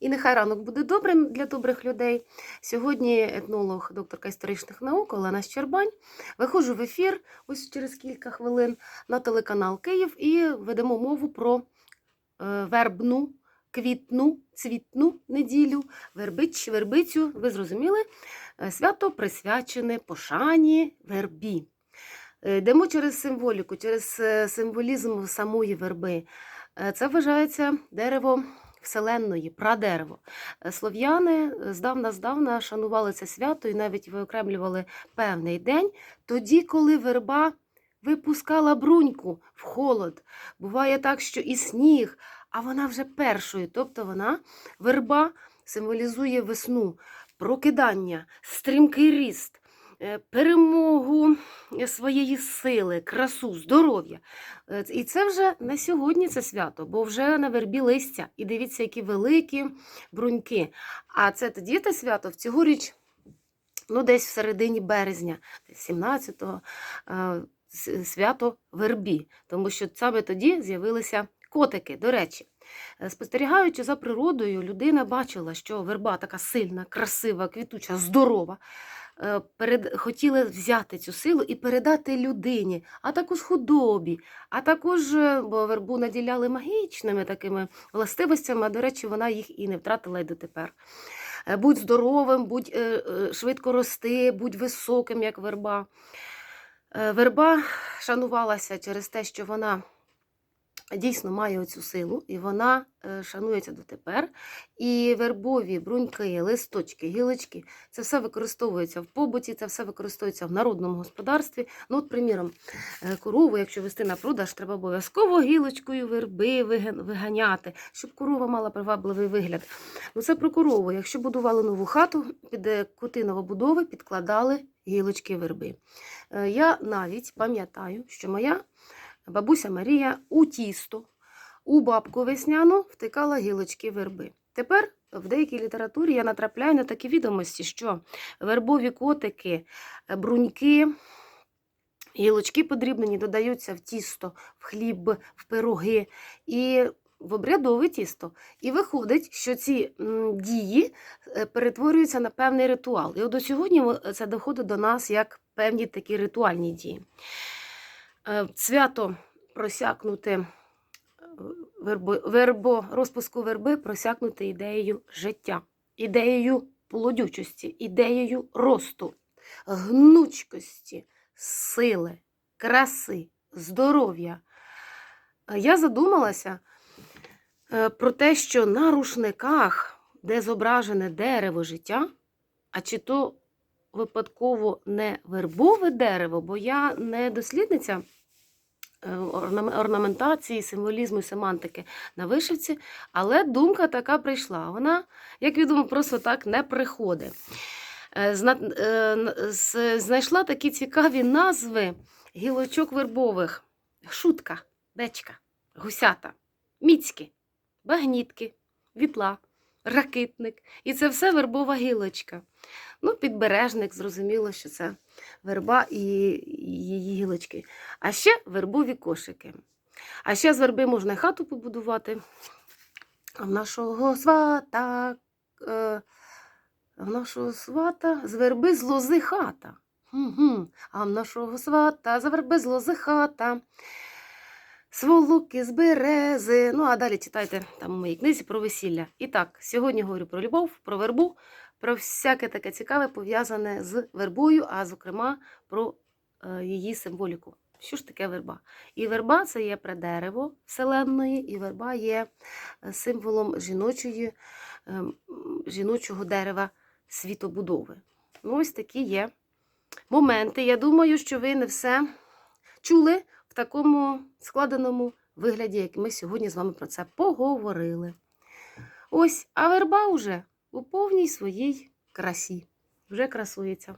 І нехай ранок буде добрим для добрих людей. Сьогодні етнолог, докторка історичних наук Олена Щербань. Виходжу в ефір ось через кілька хвилин на телеканал Київ і ведемо мову про е, вербну, квітну, цвітну неділю, вербич, вербицю. Ви зрозуміли? Е, Свято присвячене пошані вербі. Е, Йдемо через символіку, через символізм самої верби. Це вважається дерево вселенної, прадерево. Е, Слов'яни здавна-здавна шанували це свято і навіть виокремлювали певний день, тоді, коли верба випускала бруньку в холод. Буває так, що і сніг, а вона вже першою. Тобто вона, верба, символізує весну, прокидання, стрімкий ріст, е, перемогу е, своєї сили, красу, здоров'я. Е, І це вже на сьогодні це свято, бо вже на вербі листя. І дивіться, які великі бруньки. А це тоді те свято в цьогоріч, ну, десь в середині березня, 17-го, е, свято вербі, тому що саме тоді з'явилися котики. До речі, Е, спостерігаючи за природою, людина бачила, що верба така сильна, красива, квітуча, здорова. Е, Перед... Хотіли взяти цю силу і передати людині, а також худобі, а також, е, бо вербу наділяли магічними такими властивостями, а до речі, вона їх і не втратила й дотепер. Е, Будь здоровим, будь швидко рости, будь високим, як верба. Верба шанувалася через те, що вона дійсно має оцю силу, і вона е, шанується дотепер. І вербові бруньки, листочки, гілочки це все використовується в побуті, це все використовується в народному господарстві. Ну, от, приміром, е, корову, якщо вести на продаж, треба обов'язково гілочкою верби виганяти, щоб корова мала привабливий вигляд. Ну, це про корову. Якщо будували нову хату, під е, кути новобудови підкладали гілочки верби. Я навіть пам'ятаю, що моя бабуся Марія у тісто, у бабку весняну втикала гілочки верби. Тепер в деякій літературі я натрапляю на такі відомості, що вербові котики, бруньки, гілочки подрібнені додаються в тісто, в хліб, в пироги і в обрядове тісто. І виходить, що ці дії е, перетворюються на певний ритуал. І от до сьогодні це доходить до нас як певні такі ритуальні дії. Е, Свято просякнути е, вербо, вербо, розпуску верби просякнути ідеєю життя, ідеєю плодючості, ідеєю росту, гнучкості, сили, краси, здоров'я. Е, Я задумалася про те, що на рушниках, де зображене дерево життя, а чи то випадково не вербове дерево, бо я не дослідниця е, орнаментації, символізму і семантики на вишивці, але думка така прийшла. Вона, як відомо, просто так не приходить. Е, е, Знайшла такі цікаві назви гілочок вербових: шутка, бечка, гусята, міцьки, багнітки, віпла, ракитник. І це все вербова гілочка. Ну, підбережник, зрозуміло, що це верба і її гілочки. А ще вербові кошики. А ще з верби можна хату побудувати. А в нашого свата, е, в нашого свата з верби з лози хата. Угу. А в нашого свата з верби з лози хата. Сволоки з берези. Ну, а далі читайте там у моїй книзі про весілля. І так, сьогодні говорю про любов, про вербу, про всяке таке цікаве пов'язане з вербою, а зокрема про е, її символіку. Що ж таке верба? І верба це є предерево вселенної, і верба є е, символом жіночої, ем, жіночого дерева світобудови. Ну, ось такі є моменти. Я думаю, що ви не все чули в такому складеному вигляді, як ми сьогодні з вами про це поговорили. Ось, а верба вже у повній своїй красі. Вже красується.